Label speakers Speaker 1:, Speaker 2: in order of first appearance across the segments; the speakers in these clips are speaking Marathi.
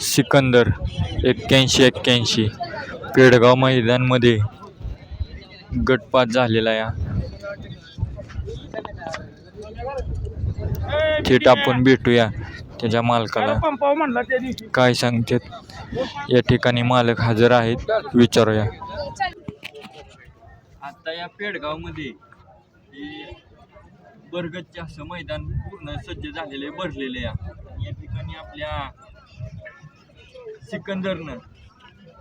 Speaker 1: सिकंदर एक्क्याऐंशी एक्क्याऐंशी. पेडगाव मैदानमध्ये गटपात झालेला या. थेट आपण भेटूया त्याच्या मालकाला. काय सांगतात? या ठिकाणी मालक हजर आहेत. विचारूया. आता या पेडगावमध्ये बरगतचे असं मैदान पूर्ण सज्ज झालेले भरलेले या ठिकाणी आपल्या सिकंदरनं.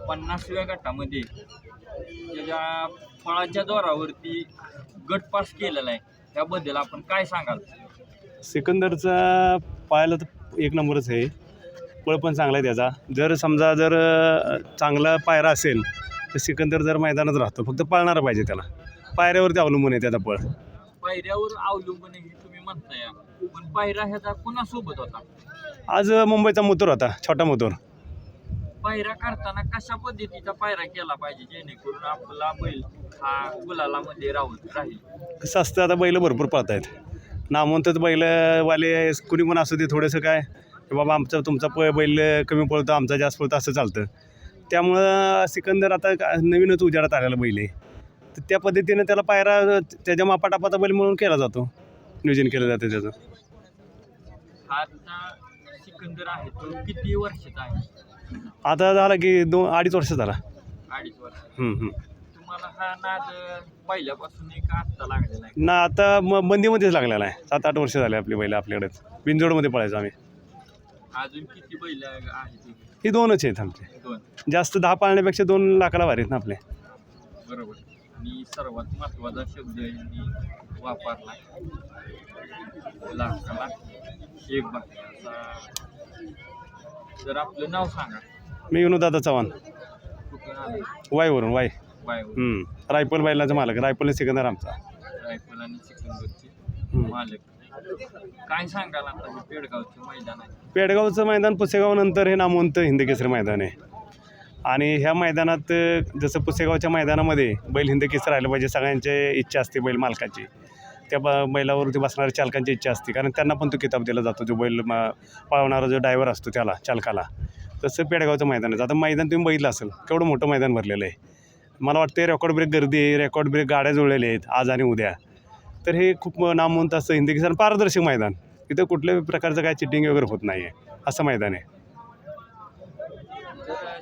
Speaker 1: पन्नासव्या गटामध्ये. त्याच्या फळाच्या दोरावरती गट पास केलेला आहे त्याबद्दल आपण काय सांगाल?
Speaker 2: सिकंदरचा पाहायला तर एक नंबरच आहे. पळ पण चांगला आहे त्याचा. जर समजा जर चांगला पायरा असेल तर सिकंदर जर मैदानात राहतो फक्त पळणारा पाहिजे त्याला. पायऱ्यावरती अवलंबून आहे त्याचा पळ.
Speaker 1: पायऱ्यावर अवलंबून आहे हे तुम्ही म्हणताय. पण पायरा ह्याचा कोणासोबत होता?
Speaker 2: आज मुंबईचा मोतोर होता छोटा मोतोर.
Speaker 1: पायरा करताना कशा पद्धतीचा पायरा केला पाहिजे जेणेकरून आपला बैल हा गुलालामध्ये राहून राहील?
Speaker 2: कसं असतं आता बैल भरपूर पळत आहेत नामवंतच बैलवाले कुणी पण असू दे थोडंसं काय की बाबा आमचा तुमचा प बैल कमी पळतो आमचा जास्त पळतो असं चालतं. त्यामुळं सिकंदर आता नवीनच उजाडात आलेला बैल आहे. तर त्या पद्धतीनं त्याला पायरा त्याच्या मापाटापाचा बैल म्हणून केला जातो. नियोजन केलं जातं त्याचं.
Speaker 1: हा आता सिकंदर आहे तो किती वर्षाचा आहे?
Speaker 2: आता झाला की दोन अडीच वर्ष झाला.
Speaker 1: अडीच वर्ष.
Speaker 2: हम्म, हम्म.
Speaker 1: तुम्हाला हा नाद पहिल्यापासून एक आत्ता लागलेला आहे
Speaker 2: ना आता म बंदीमध्येच लागलेला आहे. सात आठ वर्ष झाले आपली बैल आपल्याकडे बिनजोडमध्ये पळायचो आम्ही.
Speaker 1: अजून किती बैल आहेत
Speaker 2: ही दोनच आहेत आमचे.
Speaker 1: दोन.
Speaker 2: जास्त दहा पाळण्यापेक्षा दोन लाखाला भारी आहेत ना आपले.
Speaker 1: बरोबर. आणि सर्वात महत्त्वाचा शब्द यांनी वापरला. लाखाला एक जर आपलं नाव सांगा.
Speaker 2: मी विनोदादा चव्हाण.
Speaker 1: कुठून आलं?
Speaker 2: वायवरून वाय
Speaker 1: बायवर
Speaker 2: हम्म. रायफल बैलाचा मालक रायफल सिकंदर आमचा.
Speaker 1: रायफल आणि. मालक. काय सांगाल आता हे पेडगावचे मैदान आहे?
Speaker 2: पेडगावचं मैदान पुसेगावनंतर हे नामवंत हिंदकेसरी मैदान आहे. आणि ह्या मैदानात अ, जसं पुसेगावच्या मैदानामध्ये बैल हिंदकेसरी राहिलं पाहिजे सगळ्यांची इच्छा असते बैल मालकाची. त्या ब बैलावरती बसणाऱ्या चालकांची इच्छा असते. कारण त्यांना पण तो किताब दिला जातो जो बैल म पळवणारा जो डायव्हर असतो त्याला चालकाला. तसं पेडगावचं मैदान आहे. आता मैदान तुम्ही बघितलं असेल केवढं मोठं मैदान भरलेलं आहे. मला वाटतं रेकॉर्ड ब्रेक गर्दी आहे रेकॉर्ड ब्रेक गाड्या जुळलेल्या आहेत आज आणि उद्या. तर हे खूप नामवंत असं हिंदी किसान पारदर्शक मैदान. इथं कुठल्याही प्रकारचं काय चिटिंग वगैरे होत नाही आहे असं मैदान आहे.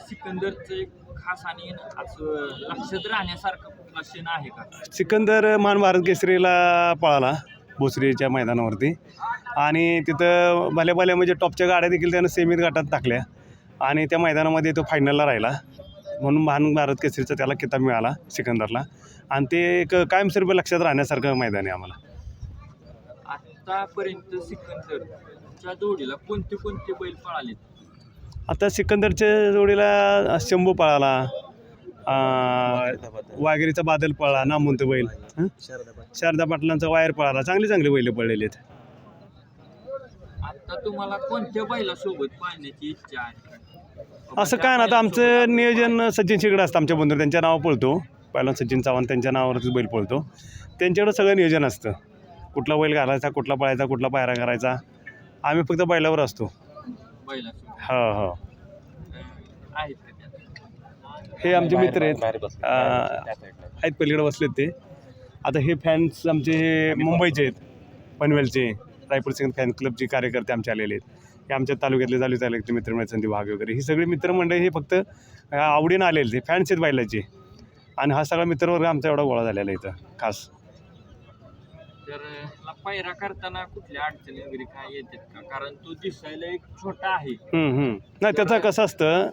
Speaker 1: सिकंदरचं एक खास आणि असं लक्षात राहण्यासारखं कुठला क्षण आहे का?
Speaker 2: सिकंदर मान भारत केसरीला पळाला भोसरीच्या मैदानावरती. आणि तिथं भल्या भल्या म्हणजे टॉपच्या गाड्या देखील त्यानं सेमीत गटात टाकल्या. आणि त्या मैदानामध्ये तो फायनलला राहिला. म्हणून महान भारत केसरीचा त्याला किताब मिळाला सिकंदरला. आणि ते एक कायमस्वरूपी लक्षात राहण्यासारखं मैदान आहे आम्हाला.
Speaker 1: आतापर्यंत सिकंदरच्या जोडीला कोणते कोणते बैल पळालेत?
Speaker 2: आता सिकंदरच्या जोडीला शंभू पळाला. वाघेरीचा बादल पळाला नामवंत बैल. हं? शारदा पाटलांचा वायर पळाला. चांगली चांगली बैल पळलेली आहेत.
Speaker 1: आता तुम्हाला कोणत्या बैलासोबत पाळण्याची इच्छा आहे?
Speaker 2: असं काय ना आता आमचं नियोजन सचिन शिगडे असतं आमच्या बंधू त्यांच्या नावावर पळतो. पहिला सचिन चव्हाण त्यांच्या नावावरतीच बैल पळतो. त्यांच्याकडं सगळं नियोजन असतं. कुठला बैल घालायचा कुठला पळायचा कुठला पायरा करायचा. आम्ही फक्त बैलावर असतो. हो हो? हे आमचे मित्र आहेत. आहेत पलीकडे बसलेत ते. आता हे फॅन्स आमचे हे मुंबईचे आहेत. पनवेलचे रायपूर सिंग फॅन क्लबचे कार्यकर्ते आमचे आलेले आहेत. हे आमच्या तालुक्यातले चालू तालुक्यातले मित्रमंडळ संधी भाग वगैरे. ही सगळी मित्रमंडळ हे फक्त आवडीनं आलेले ते फॅन्स आहेत बैलाचे. आणि हा सगळा मित्रवर्ग आमचा एवढा गोळा झालेला आहे इथं खास.
Speaker 1: तर ह्याला पायरा करताना कुठल्या अडचणी वगैरे काय येतात का? कारण तो दिसायला एक छोटा आहे.
Speaker 2: हम्म, हम्म. नाही त्याचं कसं असतं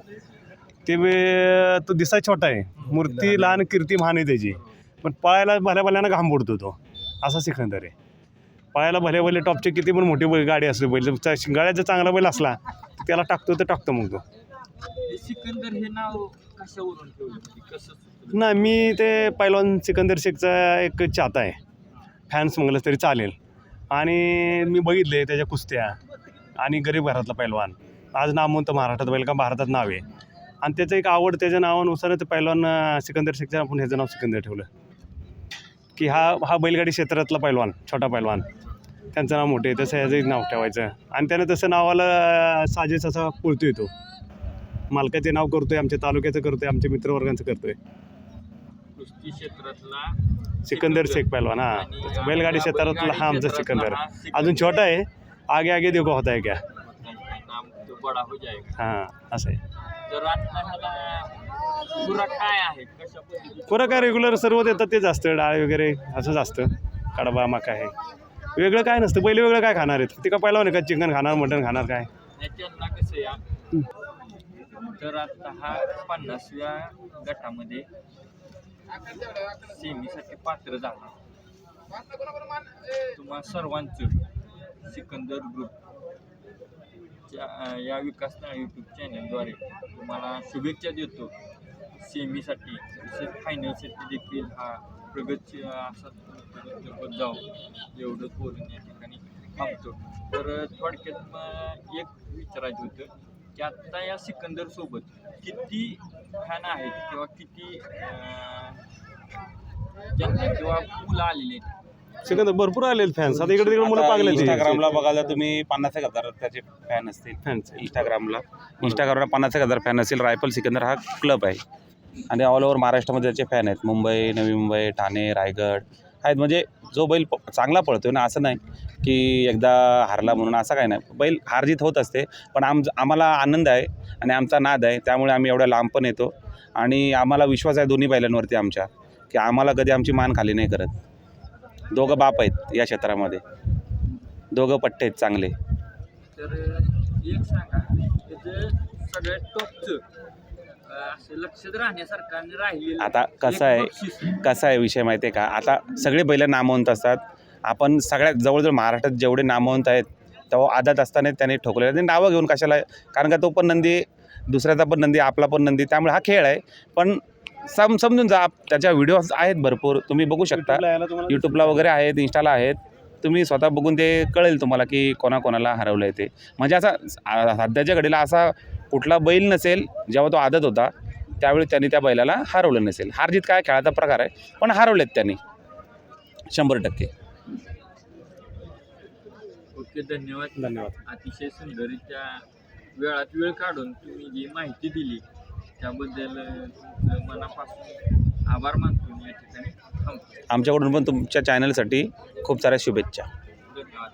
Speaker 2: ते वे- तो दिसाय छोटा आहे. मूर्ती लहान कीर्ती महान आहे त्याची. पण पळायला भल्या भल्यानं घाम बुडतो तो. असा सिकंदर आहे. पळायला भल्या भले टॉपचे किती पण मोठी बैल गाडी असली बैल चा- शिंगाळ्याचा चांगला बैल असला तर त्याला टाकतो तर टाकतो मग तो.
Speaker 1: हे सिकंदर हे नाव कशावरून ठेवलं? म्हणजे कसं सुचलं?
Speaker 2: नाही मी ते पैलवान सिकंदर शेखचा एक चाहता आहे. फॅन्स म्हणलं तरी चालेल. आणि मी बघितले त्याच्या कुस्त्या. आणि गरीब घरातला पैलवान. आज नामवंत महाराष्ट्रात बैल का भारतात नाव आहे. आणि त्याचं एक आवड त्याच्या नावानुसार ते पैलवान सिकंदर शेखचं आपण ह्याचं नाव सिकंदर ठेवलं. की हा हा बैलगाडी क्षेत्रातला पैलवान छोटा पैलवान. त्यांचं नाव मोठे तसं ह्याचं एक नाव ठेवायचं. आणि त्यानं तसं नावाला साजेस असा पुळतो येतो. मालकाचे नाव करतोय आमच्या तालुक्याचं करतोय आमच्या मित्रवर्गांचं करतोय.
Speaker 1: कुस्ती क्षेत्रातला
Speaker 2: सिकंदर शेख पहलवान हा. बैलगाडी क्षेत्रातला हा आमचा सिकंदर. अजून. छोटा आहे. आगे आगे देखो होता है क्या?
Speaker 1: नाम तो बडा हो जाएगा.
Speaker 2: हां असं आहे.
Speaker 1: तर खुराक काय आहे? कशा पद्धतीची
Speaker 2: कोरं काय रेग्युलर सर्व देतात तेच असतं. डाळ वगैरे असंच असतं. कडबा मका आहे वेगळं काय नसतं. पहिले वेगळं काय खाणार आहेत? ते का पहिला का? चिकन खाणार मटण खाणार काय?
Speaker 1: त्यांना कसं या तर आता हा पन्नासव्या गटामध्ये सेमीसाठी पात्र झाला. तुम्हा सर्वांचं सिकंदर ग्रुप च्या- या विकास यूट्यूब चॅनलद्वारे तुम्हाला शुभेच्छा देतो. सेमीसाठी तसेच फायनलसाठी देखील हा प्रगत असा जाऊ एवढं बोलून या ठिकाणी थांबतो. तर थोडक्यात एक विचारायचं होतं की आत्ता या सिकंदर सोबत किती फॅन आहेत किंवा किती जनता किंवा मुलं आलेली आहेत.
Speaker 2: सिकंदर भरपूर आलेले फॅन्स आता इकडे तिकडे मुलं
Speaker 3: आता
Speaker 2: पागले
Speaker 3: इंस्टाग्रामला बघायला तुम्ही पन्नास एक हजार त्याचे फॅन असतील.
Speaker 2: फॅन्स
Speaker 3: इंस्टाग्रामला इंस्टाग्रामला पन्नास एक हजार फॅन असतील. रायफल सिकंदर हा क्लब आहे. आणि ऑल ओव्हर महाराष्ट्रामध्ये त्याचे फॅन आहेत. मुंबई नवी मुंबई ठाणे रायगड. आहेत. म्हणजे जो बैल प- चांगला पळतोय ना असं नाही की एकदा हारला म्हणून असं काय नाही. बैल हारजीत होत असते पण आम आम्हाला आनंद आहे आणि आमचा नाद आहे. त्यामुळे आम्ही एवढ्या लांब पण येतो. आणि आम्हाला विश्वास आहे दोन्ही बैलांवरती आमच्या. की आम्हाला कधी आमची मान खाली नाही करत. दोघं बाप आहेत या क्षेत्रामध्ये. दोघं पट्टे आहेत चांगले.
Speaker 1: तर एक सांगा सगळ्यात टॉपचं आणि
Speaker 3: आता कसं आहे. कसा आहे विषय माहिती आहे का? आता सगळे बैल नामवंत असतात. आपण सगळ्यात जवळजवळ महाराष्ट्रात जेवढे नामवंत आहेत तेव्हा आदात असताना त्याने ठोकलेलं ते नावं घेऊन कशाला कारण का तो पण नंदी दुसऱ्याचा पण नंदी आपला पण नंदी त्यामुळे हा खेळ आहे. पण सम समजून जा. त्याच्या व्हिडिओज आहेत भरपूर. तुम्ही बघू शकता. यूट्यूबला वगैरे आहेत इंस्टाला आहेत. तुम्ही स्वतः बघून ते कळेल तुम्हाला की कोणाकोणाला हरवलं आहे ते. म्हणजे असा सध्याच्या घडीला असा कुठला बैल नसेल जेव्हा तो आदत होता त्यावेळी त्यांनी त्या बैलाला हरवलं नसेल. हारजीत काय खेळाचा प्रकार आहे पण हरवलेत त्यांनी. शंभर टक्के.
Speaker 1: ओके धन्यवाद.
Speaker 2: धन्यवाद.
Speaker 1: अतिशय सुंदरीच्या वेळात वेळ काढून तुम्ही जी माहिती दिली त्याबद्दल मनापासून आभार मानतो मी या ठिकाणी. थांबतो.
Speaker 3: आमच्याकडून पण तुमच्या चॅनलसाठी खूप साऱ्या शुभेच्छा.
Speaker 1: धन्यवाद.